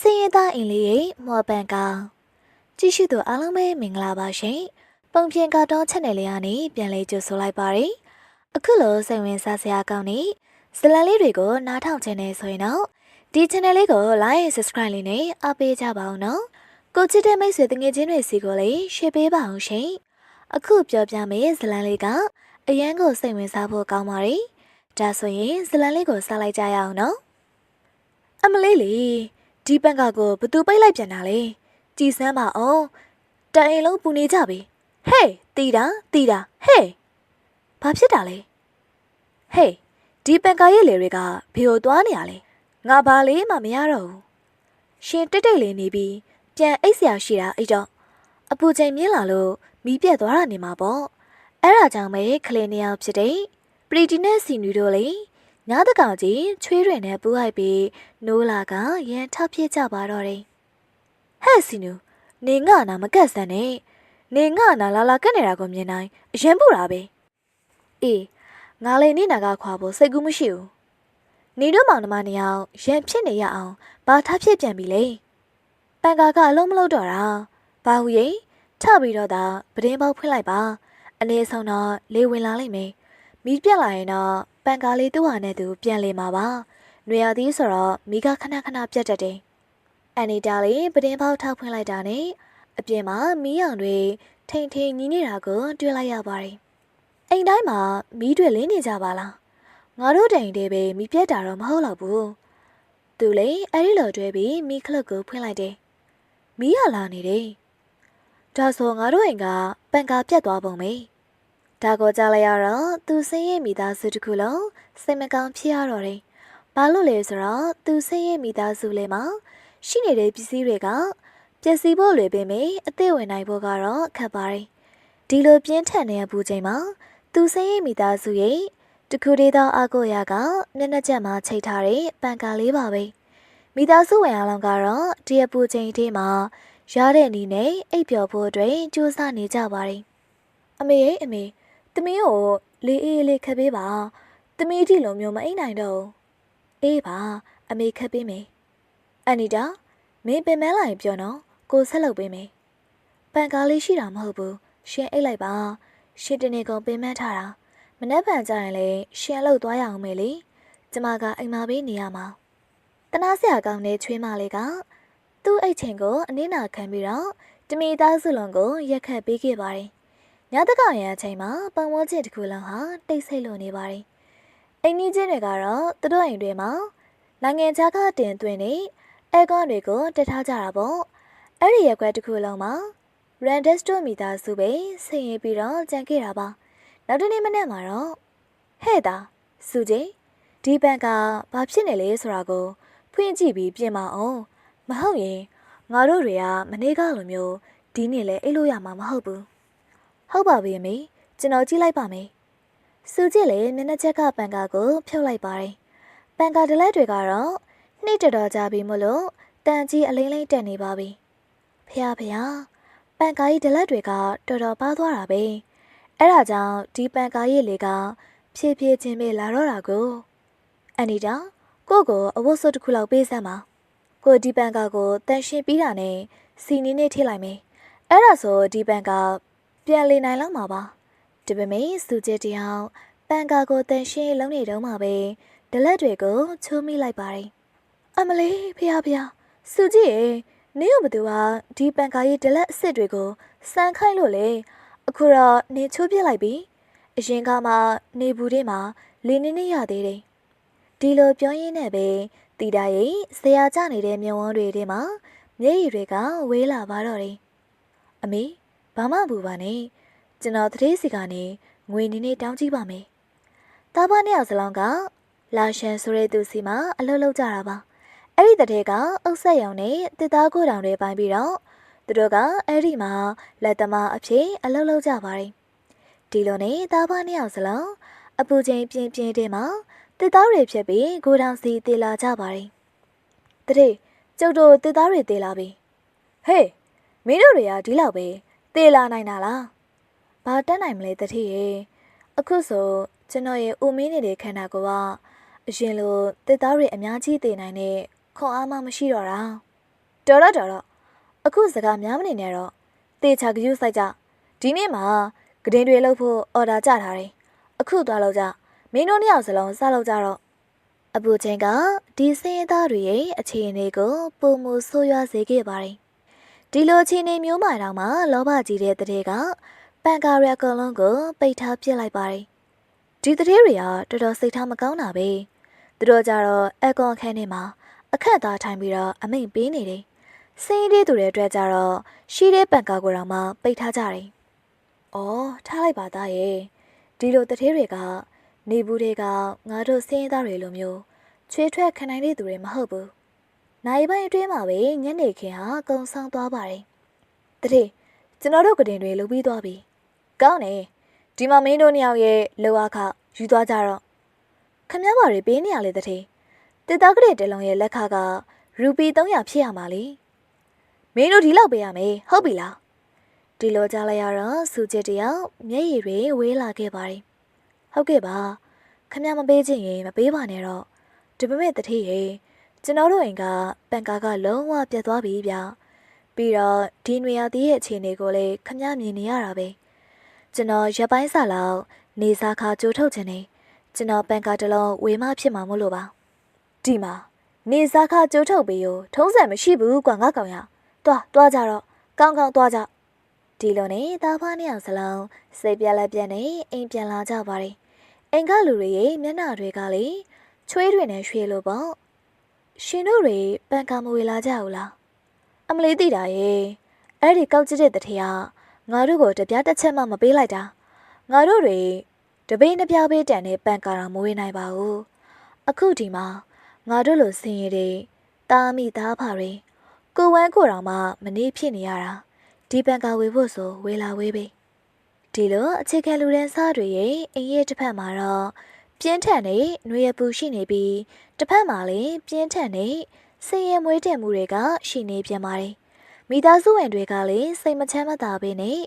စင်ရသားအင်လေးရဲ့မော်ပန်ကောင်ကြည့်ရှုသူအားလုံးပဲမင်္ဂလာပါရှင်ပုံပြင်ကာတွန်း channel လေးကနေပြန်လည်ကြိုဆိုလိုက်ပါရယ်အခုလိုစိတ်ဝင်စားစရာကောင်းတဲ့ဇလန်လေးတွေကိုနားထောင်ချင်နေဆိုရင်တော့ဒီ channel လေးကို like subscribe လေးနဲ့အားပေးကြပါအောင်နော်ကိုချစ်တဲ့မိတ်ဆွေတငယ်ချင်းတွေစီကိုလည်း share ပေးပါအောင်ရှင်အခုပြောပြမယ့်ဇလန်လေးကအရန်ကိုစိတ်ဝင်စားဖို့ကောင်းပါရယ်ဒါဆိုရင်ဇလန်လေးကိုစလိုက်ကြရအောင်နော်အမလေးလေး ဒီပန့်ကကိုဘသူပိတ်လိုက်ပြန်တာလဲကြည်စမ်းပါအောင်တအိမ်လုံးပူနေကြပြီဟေးတီတာတီတာဟေးဘာဖြစ်တာလဲဟေးဒီပန့်ကရဲ့လေတွေကဘီကိုသွားနေရလဲငါဘာလေးမှမရတော့ဘူးရှင်တိတ်တိတ်လေးနေပြီးပြန်အိတ်ဆရာရှိတာအဲ့တော့အပူချိန်မြင့်လာလို့မီးပြတ်သွားတာနေမှာပေါ့အဲ့ဒါကြောင့်ပဲကလေးနှစ်ယောက်ဖြစ်တဲ့ပရီတီနဲ့စီနူတို့လေည တကောင်ကြီးချွေးတွေနဲ့ပူဟိုက်ပြီးနိုးလာကရန်ထဖြစ်ကြပါတော့တယ်။ဟဲ့စီနူနေငါနာမကက်စမ်းနဲ့နေငါနာလာလာကက်နေတာကိုမြင်တိုင်းအရင်ပူတာပဲ။အေးငါလည်းနေနာကခွာဖို့စိတ်ကူးမရှိဘူး။နေတို့မောင်နှမနှစ်ယောက်ရန်ဖြစ်နေရအောင်ဘာထဖြစ်ပြန်ပြီလဲ။ပန်ကာကအလုံးမလုံးတော့တာ။ဘာဟူရင်ထပြီးတော့သာပဒင်းပေါက်ဖွင့်လိုက်ပါ။အနေဆုံးတော့လေဝင်လာလိမ့်မယ်။ မီးပြက်လာရင်တော့ပန်ကားလေးသူ့ဟာနဲ့သူပြန်လေမှာပါ။နွေရသည်ဆိုတော့မိကခဏခဏပြတ်တတ်တယ်။အန်နီတာလေးပတင်းပေါက်ထောက်ဖွင့်လိုက်တာနဲ့အပြင်မှာမီးရောင်တွေထိန်ထိန်ညီးနေတာကိုတွေ့လိုက်ရပါတယ်။အိမ်တိုင်းမှာမီးတွေလင်းနေကြပါလား။ငါတို့တိုင်တဲပဲမီးပြတ်တာတော့မဟုတ်တော့ဘူး။သူလေအဲ့ဒီလိုတွဲပြီးမီးခလုတ်ကိုဖွင့်လိုက်တယ်။မီးရလာနေတယ်။ဒါဆိုငါတို့အိမ်ကပန်ကာပြတ်သွားပုံပဲ။ ဒါကိုကြားလိုက်ရတော့သူဆင်းရဲမိသားစုတစ်ခုလုံးစိတ်မကောင်းဖြစ်ရတော့တယ်။ဘာလို့လဲဆိုတော့သူဆင်းရဲမိသားစုလေးမှာရှိနေတဲ့ပစ္စည်းတွေကပျက်စီးဖို့လွယ်ပေမဲ့အသက်ဝင်နိုင်ဖို့ကတော့ခက်ပါတယ်။ဒီလိုပြင်းထန်နေတဲ့ပူချိန်မှာသူဆင်းရဲမိသားစုရဲ့တခုတည်းသောအကိုရာကမျက်နှာချက်မှာချိတ်ထားတဲ့ပန်ကာလေးပါပဲ။မိသားစုဝင်အားလုံးကတော့ဒီအပူချိန်ထဲမှာရတဲ့အနေနဲ့အိပ်ပျော်ဖို့အတွက်ကြိုးစားနေကြပါတယ်။အမေရဲ့အမေ။ သမီးကိုလေးအေးလေးခက်ပေးပါ။သမီးဒီလိုမျိုးမအိမ်နိုင်တော့ဘူး။အေးပါအမေခက်ပေးမယ်။အန်နီတာမင်းပင်မလာရင်ပြောနော်။ကိုဆက်လုပ်ပေးမယ်။ပန်ကားလေးရှိတာမဟုတ်ဘူး။ရှင်အိတ်လိုက်ပါ။ရှင်တနေကုန်ပင်မထားတာ။မနှက်ပန်ကြရင်လေရှင်အလုပ်သွားရအောင်မေလေ။ကျမကအိမ်မှာပေးနေရမှာ။တနာစရာကောင်းတဲ့ချွေးမလေးကသူ့အိတ်ချိန်ကိုအနည်းနာခံပြီးတော့တမီသားစုလုံးကိုရက်ခတ်ပေးခဲ့ပါတယ်။ ညတကောင်ရအချိန်မှာပတ်ဝန်းကျင်တစ်ခုလုံးဟာတိတ်ဆိတ်လွန်နေပါတယ်။အိမ်ကြီးချင်းတွေကတော့သူတို့အိမ်တွေမှာနိုင်ငံခြားကတင်သွင်းနေအဲကွန်တွေကိုတက်ထားကြတာပေါ့။အဲ့ဒီရက်ွက်တစ်ခုလုံးမှာ Randes တို့မိသားစုပဲဆင်ရင်ပြီးတော့ကြံခဲ့တာပါ။နောက်တနေ့မနေ့မှာတော့ဟဲ့တာစုကြီးဒီဘက်ကဘာဖြစ်နေလဲဆိုတာကိုဖွင့်ကြည့်ပြီးပြင်မအောင်မဟုတ်ရင်ငါတို့တွေကမနေ့ကလိုမျိုးဒီနေ့လဲအိတ်လို့ရမှာမဟုတ်ဘူး ဟုတ်ပါပြီအမေကျွန်တော်ကြည့်လိုက်ပါမယ်စူကြည့်လေမျက်နှာချက်ကပန်ကာကို ဖြုတ်လိုက်ပါတယ်ပန်ကာဒလက်တွေကတော့နှိမ့်တော်တော်ကြပြီမို့လို့တန်ကြီးအလိမ့်လိမ့်တက်နေပါပြီဖះဖះပန်ကာကြီးဒလက်တွေကတော်တော်ပါသွားတာပဲအဲ့ဒါကြောင့်ဒီပန်ကာကြီးလေးကဖြည်းဖြည်းချင်းပဲလာတော့တာကိုအန်နီတာကိုကိုအဝတ်စွပ်တစ်ခုလောက်ပေးစမ်းပါကိုဒီပန်ကာကိုတန်ရှင်းပြီးတာနဲ့စီနီနဲ့ထိလိုက်မယ်အဲ့ဒါဆိုဒီပန်ကာ ပြန်လေနိုင်လောက်မှာပါဒီပေမဲ့စူကျဲတယောက်ပန်ကာကိုတန်ရှင်းလုံးနေတုံးမှာပဲဒလက်တွေကိုချိုးမိလိုက်ပါတယ်အမလေးဖះဖះစူကြည့်ရေနင်းတို့ဘသူကဒီပန်ကာရဲ့ဒလက်အစ်စ်တွေကိုစမ်းခိုင်းလို့လေအခုတော့နေချိုးပြစ်လိုက်ပြီအရင်ကမှနေဘူးထဲမှာလေနေနေရသေးတယ်ဒီလိုပြောရင်းနဲ့ပဲတီတာရဲ့ဆရာကြနေတဲ့မြဝန်းတွေထဲမှာမျက်ရည်တွေကဝေးလာပါတော့တယ်အမေ ဘာမှဘူးပါနဲ့ကျွန်တော်တတိစီကနေငွေနေနေတောင်းကြည့်ပါမယ်။တားပါနှစ်ယောက်စလုံးကလာရှန်ဆိုတဲ့သူစီမှာအလုပ်လုပ်ကြတာပါ။အဲ့ဒီတတဲ့ကအုပ်ဆက်ရောင်နဲ့တစ်သားကိုတောင်တွေပိုင်းပြီးတော့သူတို့ကအဲ့ဒီမှာလက်သမားအဖြစ်အလုပ်လုပ်ကြပါတယ်။ဒီလိုနဲ့တားပါနှစ်ယောက်စလုံးအပူချိန်ပြင်းပြင်းတဲ့မှာတစ်သားတွေဖြစ်ပြီးကိုတောင်စီတေလာကြပါတယ်။တတဲ့ကျုပ်တို့တစ်သားတွေတေလာပြီ။ဟေးမင်းတို့တွေကဒီလောက်ပဲ တေလာနိုင်တာလားဘာတက်နိုင်မလဲတတိရေအခုဆိုကျွန်တော်ရဲ့ဦးမင်းနေတဲ့ခန္ဓာကိုယ်ကအရင်လိုတစ်သားတွေအများကြီးတည်နိုင်တဲ့ခွန်အားမမရှိတော့တာတော်တော့တော်တော့အခုစကားများမနေနဲ့တော့တေချာကြည့်စိုက်ကြဒီနေ့မှာဂဒင်းတွေလုပ်ဖို့အော်ဒါကြထားတယ်အခုသွားလို့ကြမင်းတို့နှစ်ယောက်စလုံးစလုပ်ကြတော့အပူချင်းကဒီစင်းရဲသားတွေရဲ့အခြေအနေကိုပုံမဆိုးရွားစေခဲ့ပါတယ် ဒီလိုအခြေအနေမျိုးမှတော့မှလောဘကြီးတဲ့တည်းကပန်ကာရအကောင်လုံးကိုပိတ်ထားပစ်လိုက်ပါတယ်ဒီတည်းတွေကတော်တော်စိတ်ထားမကောင်းတာပဲသူတို့ကြတော့အကွန်ခန်းထဲမှာအခက်သားထိုင်ပြီးတော့အမိန်ပေးနေတယ်စင်းရဲသူတွေအတွက်ကြတော့ရှိတဲ့ပန်ကာကိုတော့မှပိတ်ထားကြတယ်။အော်ထားလိုက်ပါသားရဲ့ဒီလိုတည်းတွေကနေဘူးတွေကငါတို့စင်းရဲသားတွေလိုမျိုးချွေးထွက်ခံနိုင်တဲ့သူတွေမဟုတ်ဘူး။ နိုင်ပိုင်းအတွင်းမှာပဲညနေခင်းဟာကုံဆောင်သွားပါတယ်။တတိကျွန်တော်တို့ကတင်တွေလုပ်ပြီးသွားပြီ။ကောင်းတယ်။ဒီမှာမင်းတို့နှစ်ယောက်ရဲ့လောအခယူသွားကြတော့ခမည်းပါတွေပေးနေရလေတတိတစ်သားကလေးတလုံးရဲ့လက်ခကရူပီ300ဖြစ်ရမှာလေ။မင်းတို့ဒီလောက်ပေးရမယ်ဟုတ်ပြီလား။ဒီလိုကြားလိုက်ရတော့စူချစ်တယောက်မျက်ရည်တွေဝေးလာခဲ့ပါတယ်။ဟုတ်ကဲ့ပါ။ခမည်းမပေးခြင်းရင်မပေးပါနဲ့တော့။ဒီပေမဲ့တတိရေ ကျွန်တော်တို့အိမ်ကပန်ကာကလုံးဝပြတ်သွားပြီဗျ။ပြီးတော့ဒီနွေရာသီရဲ့အခြေအနေကိုလည်းခမည်းမြင်နေရတာပဲ။ကျွန်တော်ရက်ပိုင်းစာလောက်နေစားခါကြိုးထုတ်ခြင်းနေကျွန်တော်ပန်ကာတစ်လုံးဝေမဖြစ်မှာမို့လို့ပါ။ဒီမှာနေစားခါကြိုးထုတ်ပြီးရောထုံးစံမရှိဘူးကွာငါကောင်ရ။တွားတွားကြတော့ကောင်းကောင်းတွားကြ။ဒီလိုနဲ့သားဖားနှစ်ယောက်စလုံးစိတ်ပြက်လက်ပြက်နဲ့အိမ်ပြန်လာကြပါတယ်။အိမ်ကလူတွေရဲ့မျက်နှာတွေကလေချွေးတွေနဲ့ရွှေလိုပေါ့။ ရှင်တို့တွေပန်ကာမဝေလာကြဘူးလား။အမလေးသိတာရဲ့အဲ့ဒီကောက်ကျတဲ့တထေကငါတို့ကိုတပြားတစ်ချက်မှမပေးလိုက်တာ။ငါတို့တွေတပိန်းတစ်ပြားပေးတန်တဲ့ပန်ကာတာမဝေနိုင်ပါဘူး။အခုဒီမှာငါတို့လိုဆင်းရဲတဲ့တာမိသားဖာတွေကိုဝမ်းကိုတော်မှမနေဖြစ်နေရတာဒီပန်ကာဝေဖို့ဆိုဝေလာဝေးပဲဒီလိုအခြေခံလူတန်းစားတွေရဲ့အင်းရဲ့တစ်ဖက်မှာတော့ ပြင်းထန်တဲ့ຫນွေရပူရှိနေပြီးတစ်ဖက်မှာလည်းပြင်းထန်တဲ့ဆင်းရဲမွေးတဲ့မှုတွေကရှိနေပြန်ပါတယ်မိသားစုဝင်တွေကလည်းစိတ်မချမ်းမသာပဲနဲ့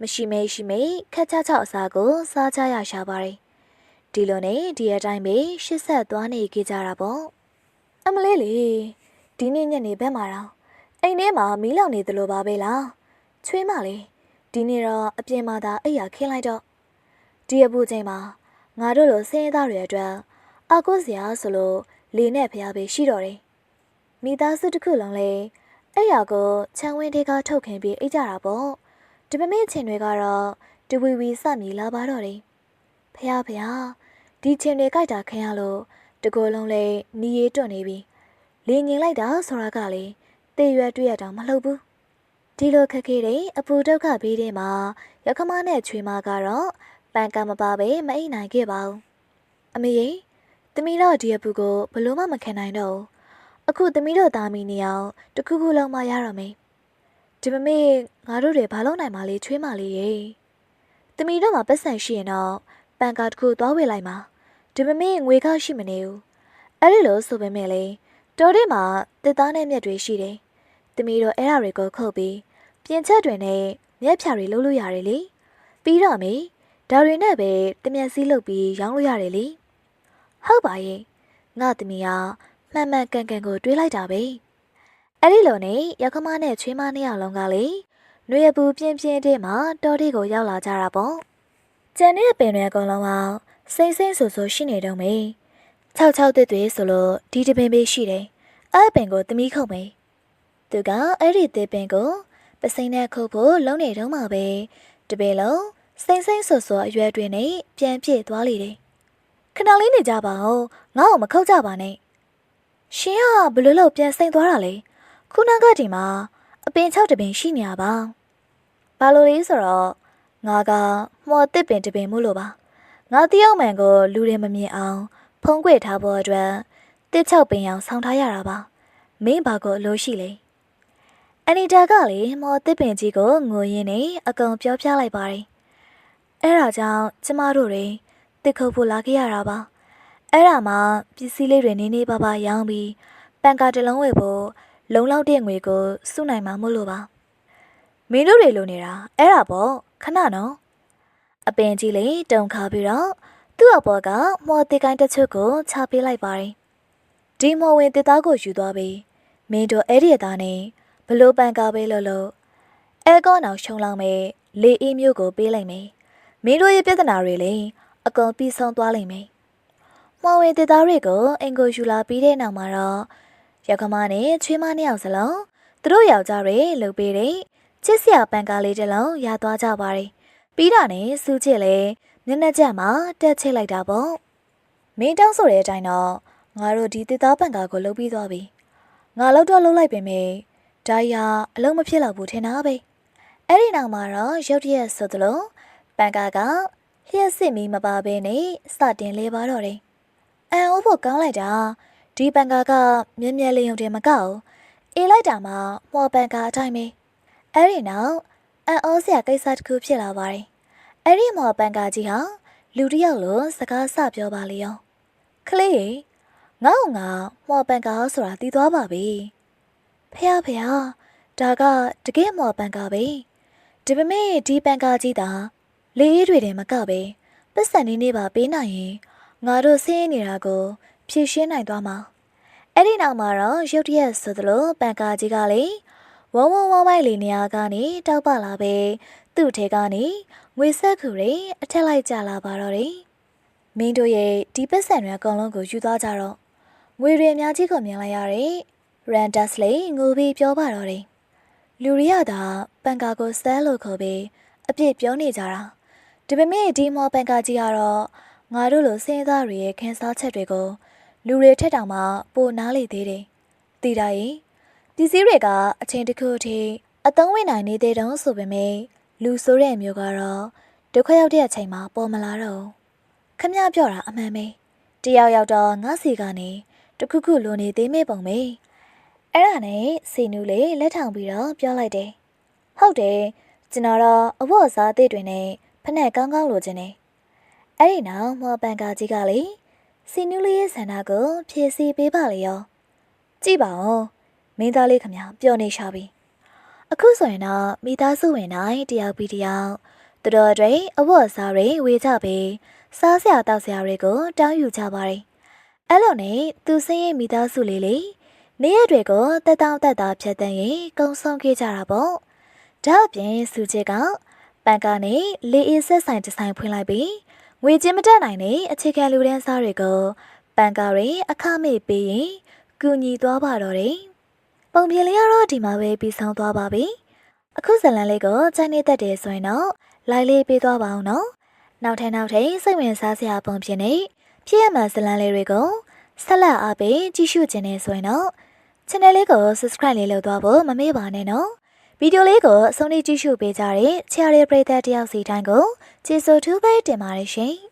မရှိမေးရှိမေးခက်ချချောက်အစာကိုစားကြရရှာပါတယ်ဒီလိုနဲ့ဒီအတိုင်းပဲရှစ်ဆက်သွားနေကြကြတာပေါ့အမလေးလေဒီနေ့ညနေဘက်မှာတော့အိမ်ထဲမှာမီးလောင်နေသလိုပါပဲလားချွေးမလေးဒီနေ့တော့အပြင်မှာသာအိပ်ရခင်းလိုက်တော့ဒီအပူချိန်မှာ ငါတို့လိုစင်းရဲသားတွေအတွက်အကုစရာဆိုလို့လေနဲ့ဖျားပေးရှိတော့တယ်မိသားစုတစ်ခုလုံးလေအဲ့ရကိုချမ်းဝင်းတွေကထုတ်ခင်ပြီးအိတ်ကြတာပေါ့ဒီမမေ့ချင်းတွေကတော့တဝီဝီစမြည်လာပါတော့တယ်ဖះဖះဒီချင်းတွေကြိုက်တာခင်ရလို့တကိုယ်လုံးလေးနီးရီးတွန့်နေပြီလေငင်လိုက်တာဆိုတာကလေတေရွယ်တွေ့ရတာမဟုတ်ဘူးဒီလိုခက်ခဲတဲ့အပူဒုက္ခဘေးထဲမှာရခမနဲ့ချွေမကတော့ပ န်ကမပါပဲမအိပ်နိုင်ခဲ့ပါဘူးအမေကြီးသမီးတော့ဒီအပူကိုဘလို့မှမခံနိုင်တော့ဘူးအခုသမီးတို့သားမီနေအောင်တခုခုလုံးမရတော့မေဒီမမေငါတို့တွေဘာလုပ်နိုင်မှလဲချွေးမလေးရေသမီးတို့မှာပတ်စံရှိရင်တော့ပန်ကာတစ်ခုသွားဝေလိုက်မှာဒီမမေငွေကောက်ရှိမနေဘူးအဲ့ဒီလိုဆိုပေမဲ့လေတော်တဲ့မှာတစ်သားနဲ့မြက်တွေရှိတယ်။တမီးတော့အဲ့ဒါတွေကိုခုတ်ပြီးပြင်ချက်တွေနဲ့မြက်ဖြာတွေလုပ်လို့ရတယ်လေ။ပြီးတော့မေ ဒါတွေနဲ့ပဲတမျက်စည်းလုပ်ပြီးရောင်းလို့ရတယ်လေ။ဟုတ်ပါရဲ့။ငါတမီးကမှန်မှန်ကန်ကန်ကိုတွေးလိုက်တာပဲ။အဲ့ဒီလိုနဲ့ရောက်ခမနဲ့ချွေးမနှစ်ယောက်လုံးကလေနှွေရပူပြင်းပြင်းတဲ့မှာတော်တဲ့ကိုရောက်လာကြတာပေါ့။ကျန်တဲ့ပင်တွေအကုန်လုံးကစိမ့်စိမ့်ဆူဆူရှိနေတော့မေ။၆၆တစ်တွေဆိုလို့ဒီတပင်ပေးရှိတယ်။အဲ့ပင်ကိုသမီးခုတ်မယ်။သူကအဲ့ဒီတစ်ပင်ကိုပစိမ့်နဲ့ခုတ်ဖို့လုံးနေတော့မှပဲတပင်လုံး စိမ့်စိမ့်ဆော်ဆော်အရွယ်တွင်နဲ့ပြန်ပြည့်သွားလေတယ်။ခဏလေးနေကြပါဦးငါ့ကိုမခုတ်ကြပါနဲ့။ရှင်ကဘလို့လို့ပြန်စိမ့်သွားတာလေ။ခုနကဒီမှာအပင်၆တပင်ရှိနေရပါ။ဘာလို့လဲဆိုတော့ငါကမော်တစ်ပင်တပင်မို့လို့ပါ။ငါတယောက်မှန်ကိုလူတွေမမြင်အောင် ဖုံးကွယ်ထားဖို့အတွက်တစ်ချောက်ပင်အောင်ဆောင်းထားရတာပါမင်းဘာကိုအလိုရှိလဲအနီတာကလေမော်တစ်ပင်ကြီးကိုငိုရင်းနဲ့အကုန်ပြောပြလိုက်ပါတယ် အဲ့ဒါကြောင့်ကျမတို့တွေတစ်ခုတ်ဖို့လာခဲ့ရတာပါအဲ့ဒါမှပစ္စည်းလေးတွေနေနေပါပါရောင်းပြီးပန်ကာတလုံးဝယ်ဖို့လုံလောက်တဲ့ငွေကိုစုနိုင်မှာမို့လို့ပါမင်းတို့တွေလိုနေတာအဲ့ဒါပေါ့ခဏနော်အပင်ကြီးလေးတုံခါပြီးတော့သူ့အပေါ်ကမော်တီကိုင်းတစ်ချို့ကိုချပေးလိုက်ပါတယ်။ဒီမော်ဝင်တစ်သားကိုယူသွားပြီးမင်းတို့အဲ့ဒီအသားနဲ့ဘလို့ပန်ကားပေးလို့လို့အဲကောနောက်ရှုံလောင်းမယ်လေအေးမျိုးကိုပေးလိုက်မယ် မင်းတို့ရဲ့ပြဿနာတွေလည်းအကုန်ပြီးဆုံးသွားလိမ့်မယ်မော်ဝေတေသားတွေကိုအင်ကိုယူလာပြီးတဲ့နောက်မှာတော့ရခမနဲ့ချွေးမနှစ်ယောက်စလုံးသူတို့ယောက်ျားတွေလှုပ်ပေးတဲ့ချစ်စရာပန်ကားလေးတစ်လုံးရသွားကြပါတယ်ပြီးတာနဲ့စူးချစ်လည်းမျက်နှာကျက်မှာတက်ချစ်လိုက်တာပေါ့မင်းတောင်းဆိုတဲ့အတိုင်းတော့ငါတို့ဒီတေသားပန်ကားကိုလှုပ်ပြီးသွားပြီငါလှုပ်တော့လှုပ်လိုက်ပင်မေဒါရီဟာအလုံးမဖြစ်တော့ဘူးထင်တာပဲအဲ့ဒီနောက်မှာတော့ရုတ်တရက်ဆိုသလို ပန်ကားကလျှက်စစ်မီမပါဘဲနဲ့စတင်လဲပါတော့တယ်အန်အိုးဖို့ကောင်းလိုက်တာဒီပန်ကားကမြဲမြဲလေးုံတင်မကောက်အေးလိုက်တာမှမော်ပန်ကားအတိုင်းပဲအဲ့ဒီနောက်အန်အိုးစရာကိစ္စတစ်ခုဖြစ်လာပါတယ်အဲ့ဒီမော်ပန်ကားကြီးဟာလူတစ်ယောက်လိုစကားစပြောပါလေရောခလေးရေငါ့ငါမော်ပန်ကားဆိုတာတည်သွားပါပြီဖះဖះဒါကတကယ်မော်ပန်ကားပဲဒီပမေဒီပန်ကားကြီးတာ လေးအေးတွေတည်းမကပဲပတ်စံနေနေပါပေးနိုင်ရင်ငါတို့ဆင်းရဲနေတာကို ဖြည့်ရှင်းနိုင်သွားမှာအဲ့ဒီနောက်မှာတော့ရုတ်တရက်ဆိုသလိုပန်ကားကြီးကလေဝုံဝုံဝိုင်းဝိုင်းလေးနေရာကနေတောက်ပလာပဲသူ့ထဲကနေငွေဆက်ခုတွေအထက်လိုက်ကြလာပါတော့တယ်မင်းတို့ရဲ့ဒီပတ်စံတွေအကုန်လုံးကိုယူသွားကြတော့ငွေတွေအများကြီးကိုမြင်လိုက်ရတယ်ရန်ဒတ်စ်လေးငိုပြီးပြောပါတော့တယ်လူရီရတာပန်ကာကိုဆဲလို့ခေါ်ပြီးအပြစ်ပြောနေကြတာ ဒီပေမဲ့ဒီမော်ပန်ကာကြီးကတော့ငါတို့လိုစင်းသားတွေရဲ့ခန်းစားချက်တွေကိုလူတွေထက်တောင်မှပိုနားလေသေးတယ်။တီတာရင်ဒီစည်းတွေကအချိန်တစ်ခုအထိအသုံးဝင်နိုင်နေသေးတုံးဆိုပေမဲ့လူဆိုတဲ့မျိုးကတော့ဒုက္ခရောက်တဲ့အချိန်မှာပေါ်မလာတော့ဘူးခမရပြောတာအမှန်ပဲတယောက်ယောက်တော့ငါစီကနေတခုခုလိုနေသေးမေပုံပဲအဲ့ဒါနဲ့စီနူးလေးလက်ထောင်ပြီးတော့ပြောလိုက်တယ်ဟုတ်တယ်ကျွန်တော်တော့အဝတ်အစားအသစ်တွေနဲ့ ဖက်နဲ့ကောင်းကောင်းလိုချင်တယ်အဲ့ဒီနောက်မော်ပန်ကာကြီးကလေစီနူးလေးရဲ့ဆန္ဒကိုဖြည့်ဆည်းပေးပါလေရောကြည့်ပါဦးမင်းသားလေးခမပျော်နေရှာပြီအခုဆိုရင်တော့မိသားစုဝင်တိုင်းတယောက်ပြီးတယောက်သူတို့တွေအဝတ်အစားတွေဝေကြပြီးစားစရာတောက်စရာတွေကိုတောင်းယူကြပါတယ်အဲ့လိုနဲ့သူစင်းရဲ့မိသားစုလေးလေးနေရတွေကိုတက်တောင့်တက်တာဖြတ်တန်းရင်ကုံဆုံးခဲ့ကြတာပေါ့ဒါအပြင်စုချစ်က ပန်ကာနဲ့လေအေးဆက်ဆိုင်ဒီဇိုင်းဖွင့်လိုက်ပြီးငွေချင်းမတက်နိုင်တဲ့အခြေခံလူဒန်းစားတွေကိုပန်ကာတွေအခမဲ့ပေးရင်ကူညီသွားပါတော့တယ်။ပုံပြင်လေးကတော့ဒီမှာပဲပြီးဆောင်သွားပါပြီ။အခုဇလန်လေးကိုကြိုက်နေတတ်တယ်ဆိုရင်တော့လိုက်လေးပေးသွားပါအောင်နော်။နောက်ထပ်နောက်ထပ်စိတ်ဝင်စားစရာပုံပြင်နေဖြစ်ရမှဇလန်လေးတွေကိုဆက်လက်အားပေးကြည့်ရှုခြင်းနဲ့ဆိုရင်တော့ channel လေးကို subscribe လေးလုပ်သွားဖို့မမေ့ပါနဲ့နော်။ ဗီဒီယိုလေးကိုအဆုံးထိကြည့်ရှုပေးကြတဲ့ channel ပရိသတ်တယောက်စီတိုင်းကိုကျေးဇူးထူးပဲတင်ပါတယ်ရှင်။